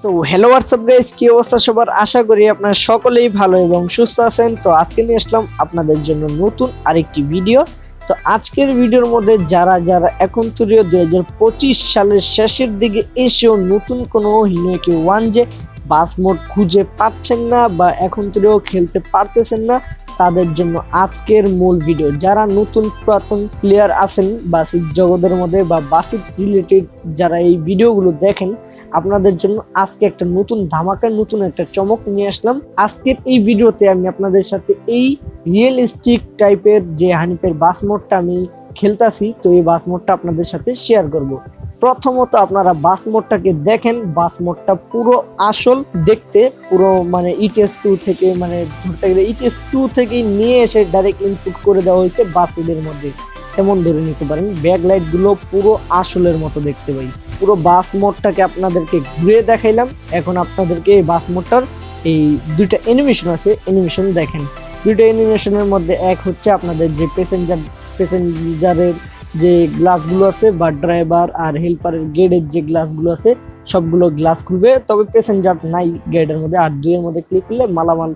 So hello WhatsApp guys কি অবস্থা সবার? আশা করি আপনারা সকলেই ভালো এবং সুস্থ আছেন। তো আজকে নিয়ে আসলাম আপনাদের জন্য নতুন আরেকটি ভিডিও তো আজকের ভিডিওর মধ্যে যারা যারা এখন তুরিও দুই হাজার পঁচিশ সালের শেষের দিকে এসেও নতুন কোনো হিনোকে ওয়ান যে বাস মোড খুঁজে পাচ্ছেন না বা এখন তুরিও খেলতে পারতেছেন না, তাদের জন্য আজকের মূল ভিডিও যারা নতুন পুরাতন প্লেয়ার আছেন বাসিক জগতের মধ্যে বা বাসিক রিলেটেড যারা এই ভিডিওগুলো দেখেন আপনাদের জন্য আজকে একটা নতুন ধামাকা, নতুন একটা চমক নিয়ে আসলাম। আজকের এই ভিডিওতে আমি আপনাদের সাথে এই রিয়েলিস্টিক টাইপের যে হানিপের বাস মোডটা আমি খেলতাছি, তো এই বাস মোডটা আপনাদের সাথে শেয়ার করব। প্রথমত আপনারা বাস মোডটাকে দেখেন, বাস মোডটা পুরো আসল দেখতে, পুরো মানে ইটিএস টু থেকে মানে ধরতে গেলে ইটিএস টু থেকেই নিয়ে এসে ডাইরেক্ট ইনপুট করে দেওয়া হয়েছে বাসের মধ্যে। তেমন ধরে নিতে পারেন ব্যাক লাইটগুলো পুরো আসলের মতো দেখতে পাই পুরো বাস মোডটাকে আপনাদেরকে ঘুরে দেখাইলাম। এখন আপনাদেরকে এই বাস মোডটার এই দুইটা অ্যানিমেশন আছে। অ্যানিমেশন দেখেন। দুইটা অ্যানিমেশনের মধ্যে এক হচ্ছে আপনাদের যে প্যাসেঞ্জার প্যাসেঞ্জারের যে গ্লাসগুলো আছে, বা ড্রাইভার আর হেল্পারের গেটের যে গ্লাসগুলো আছে, সবগুলো গ্লাস খুলবে। তবে প্যাসেঞ্জার নাই গেটের মধ্যে। আর দুইয়ের মধ্যে ক্লিক করলে মালামাল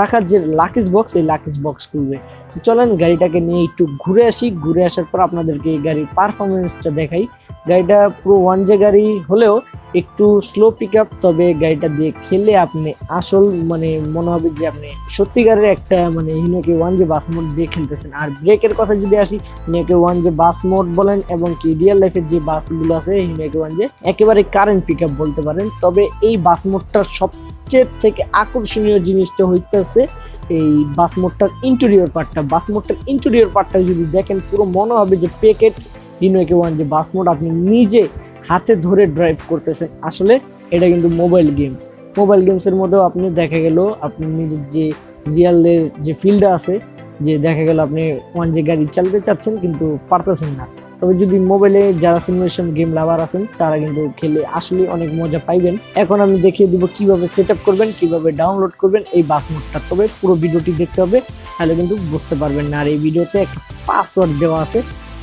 রাখার যে লাকিস বক্স এই লাকিস বক্স খুলবে। তো চলেন গাড়িটাকে নিয়ে একটু ঘুরে আসি। ঘুরে আসার পর আপনাদেরকে এই গাড়ির পারফরমেন্সটা দেখাই। গাড়িটা পুরো ওয়ান জে গাড়ি হলেও একটু স্লো পিক আপ তবে গাড়িটা দিয়ে খেলে আপনি আসল মানে মনে হবে যে আপনি সত্যিকারের একটা মানে হিনোকে ওয়ান জে বাস মোড দিয়ে খেলতেছেন। আর ব্রেকের কথা যদি আসি হিনোকে ওয়ান জে বাস মোড বলেন এবং কি রিয়েল লাইফের যে বাসগুলো আছে হিনোকে ওয়ান যে একেবারে কারেন্ট পিক আপ বলতে পারেন, তবে এই বাস মোডটা সবচেয়ে থেকে আকর্ষণীয় জিনিসটা হইতেছে এই বাস মোডটার ইন্টেরিয়র পার্টটা বাস মোডটার ইন্টেরিয়র পার্টটা যদি দেখেন, পুরো মনে হবে যে প্যাকেট হিনোকে ওয়ান যে বাস মোড আপনি নিজে হাতে ধরে ড্রাইভ করতেছেন। আসলে এটা কিন্তু মোবাইল গেমস মোবাইল গেমসের মধ্যেও আপনি দেখা গেল, আপনি নিজের যে রিয়ালের যে ফিল্ডটা আছে, যে দেখা গেল আপনি ওয়ান যে গাড়ি চালাতে চাচ্ছেন কিন্তু পারতেছেন না। তবে যদি মোবাইলে যারা সিমুলেশন গেম লাভার আছেন, তারা কিন্তু খেলে আসলে অনেক মজা পাইবেন। এখন আমি দেখিয়ে দিব কীভাবে সেট করবেন, কীভাবে ডাউনলোড করবেন এই বাস মোডটা তবে পুরো ভিডিওটি দেখতে হবে, তাহলে কিন্তু বুঝতে পারবেন না। আর এই ভিডিওতে একটা পাসওয়ার্ড দেওয়া আছে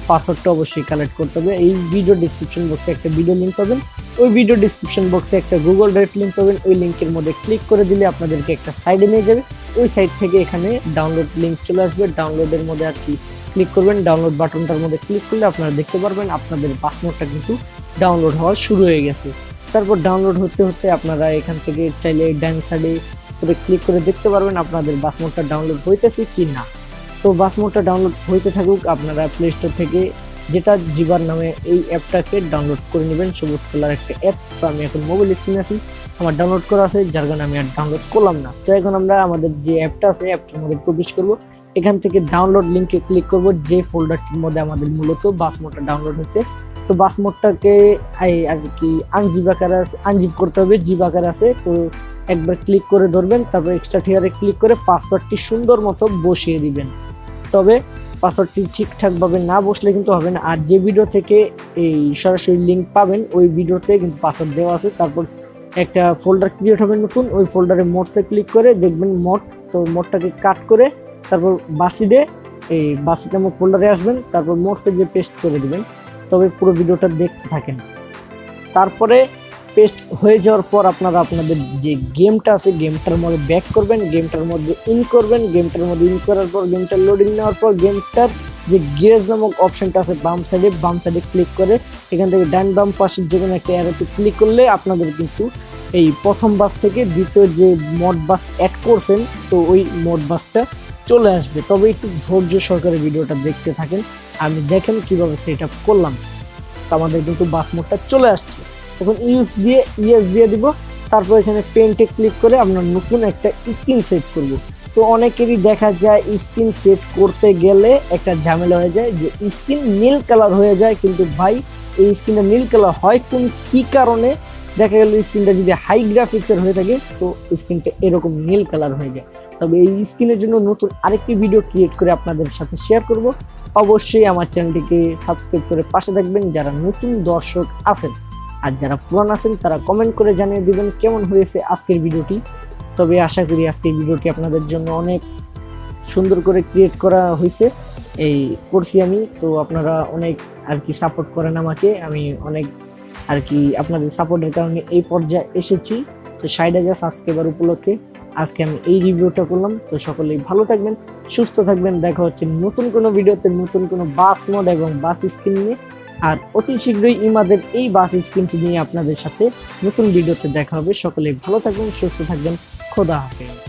পাসওয়ার্ডটা অবশ্যই কালেক্ট করতে হবে। এই ভিডিও ডিসক্রিপশন বক্সে একটা ভিডিও লিঙ্ক পাবেন। ওই ভিডিও ডিসক্রিপশন বক্সে একটা গুগল ড্রাইভ লিঙ্ক পাবেন। ওই লিঙ্কের মধ্যে ক্লিক করে দিলে আপনাদেরকে একটা সাইডে নিয়ে যাবে। ওই সাইট থেকে এখানে ডাউনলোড লিঙ্ক চলে আসবে। ডাউনলোডের মধ্যে আর কি ক্লিক করবেন ডাউনলোড বাটনটার মধ্যে ক্লিক করলে আপনারা দেখতে পারবেন আপনাদের পাসপোর্টটা কিন্তু ডাউনলোড হওয়া শুরু হয়ে গেছে। তারপর ডাউনলোড হতে হতে আপনারা এখান থেকে চাইলে ডান করে ক্লিক করে দেখতে পারবেন আপনাদের বাসমোডটা ডাউনলোড হইতেছে কি না তো বাসমোডটা ডাউনলোড হইতে থাকুক, আপনারা প্লে স্টোর থেকে যেটা জিবার নামে এই অ্যাপটাকে ডাউনলোড করে নেবেন। সবুজ কালার একটা অ্যাপস তো আমি এখন মোবাইল স্ক্রিনে আছি। আমার ডাউনলোড করা আছে, যার কারণে আমি আর ডাউনলোড করলাম না। তো এখন আমরা আমাদের যে অ্যাপটা আছে, অ্যাপটার মধ্যে প্রবেশ করব। এখান থেকে ডাউনলোড লিঙ্কে ক্লিক করব, যে ফোল্ডারটির মধ্যে আমাদের মূলত বাসমোডটা ডাউনলোড হয়েছে। তো বাসমোডটাকে আর কি আনজিব আকারে আছে আনজিব করতে হবে জিব আকারে আছে। তো একবার ক্লিক করে ধরবেন, তারপর এক্সট্রা টিয়ারে ক্লিক করে পাসওয়ার্ডটি সুন্দর মতো বসিয়ে দিবেন। তবে পাসওয়ার্ডটি ঠিকঠাকভাবে না বসলে কিন্তু হবে না। আর যে ভিডিও থেকে এই সরাসরি লিঙ্ক পাবেন, ওই ভিডিওতে কিন্তু পাসওয়ার্ড দেওয়া আছে। তারপর একটা ফোল্ডার ক্রিয়েট হবে নতুন, ওই ফোল্ডারে মোডসে ক্লিক করে দেখবেন মোড তো মোডটাকে কাট করে তারপর বাসি বাসিডে এই বাসিড নামক ফোল্ডারে আসবেন, তারপর মোডসে যে পেস্ট করে দেবেন। তবে পুরো ভিডিওটা দেখতে থাকেন। তারপরে পেস্ট হয়ে যাওয়ার পর আপনারা আপনাদের যে গেমটা আছে, গেমটার মধ্যে ব্যাক করবেন, গেমটার মধ্যে ইন করবেন, গেমটার মধ্যে ইন করার পর গেমটা লোডিং নেওয়ার পর গেমটার যে গ্যারেজ নামক অপশনটা আছে, বাম সাইডে বাম সাইডে ক্লিক করে এখান থেকে ডান বাম পাশের যে কোনো একটা অ্যারোতে ক্লিক করলে আপনাদের কিন্তু এই প্রথম বাস থেকে দ্বিতীয় যে মোড বাস অ্যাড করছেন, তো ওই মোড বাসটা চলে আসবে। তবে একটু ধৈর্য সহকারে ভিডিওটা দেখতে থাকেন। আমি দেখেন কীভাবে সেট আপ করলাম। তো আমাদের কিন্তু বাস মোডটা চলে আসছে। এখন ইউজ দিয়ে ইয়েস দিয়ে দিব। তারপর এখানে পেন্টে ক্লিক করে আমরা নতুন একটা স্ক্রিন সেট করব। তো অনেকেরই দেখা যায় স্ক্রিন সেট করতে গেলে একটা ঝামেলা হয়ে যায় যে স্ক্রিন নীল কালার হয়ে যায়। কিন্তু ভাই, এই স্ক্রিনটা নীল কালার হয় কোন, কি কারণে? দেখা গেল স্ক্রিনটা যদি হাই গ্রাফিক্সের হয়ে থাকে, তো স্ক্রিনটা এরকম নীল কালার হয়ে যায়। তবে এই স্ক্রিনের জন্য নতুন আরেকটি ভিডিও ক্রিয়েট করে আপনাদের সাথে শেয়ার করব। অবশ্যই আমার চ্যানেলটিকে সাবস্ক্রাইব করে পাশে থাকবেন যারা নতুন দর্শক আছেন। আর যারা পুরান আছেন, তারা কমেন্ট করে জানিয়ে দিবেন কেমন হয়েছে আজকের ভিডিওটি তবে আশা করি আজকের ভিডিওটি আপনাদের জন্য অনেক সুন্দর করে ক্রিয়েট করা হয়েছে। এই করছি আমি। তো আপনারা অনেক আর কি সাপোর্ট করেন আমাকে। আমি অনেক আর কি আপনাদের সাপোর্টের কারণে এই পর্যায়ে এসেছি। তো ষাট হাজার সাবস্ক্রাইবার উপলক্ষে আজকে আমি এই রিভিউটা করলাম। তো সকলেই ভালো থাকবেন, সুস্থ থাকবেন। দেখা হচ্ছে নতুন কোনো ভিডিওতে, নতুন কোনো বাস মোড এবং বাস স্ক্রিন নিয়ে। আর অতি শীঘ্রই ইমাদের এই বাস স্ক্রিনটি নিয়ে আপনাদের সাথে নতুন ভিডিওতে দেখা হবে। সকলেই ভালো থাকবেন, সুস্থ থাকবেন। খোদা হাফেজ।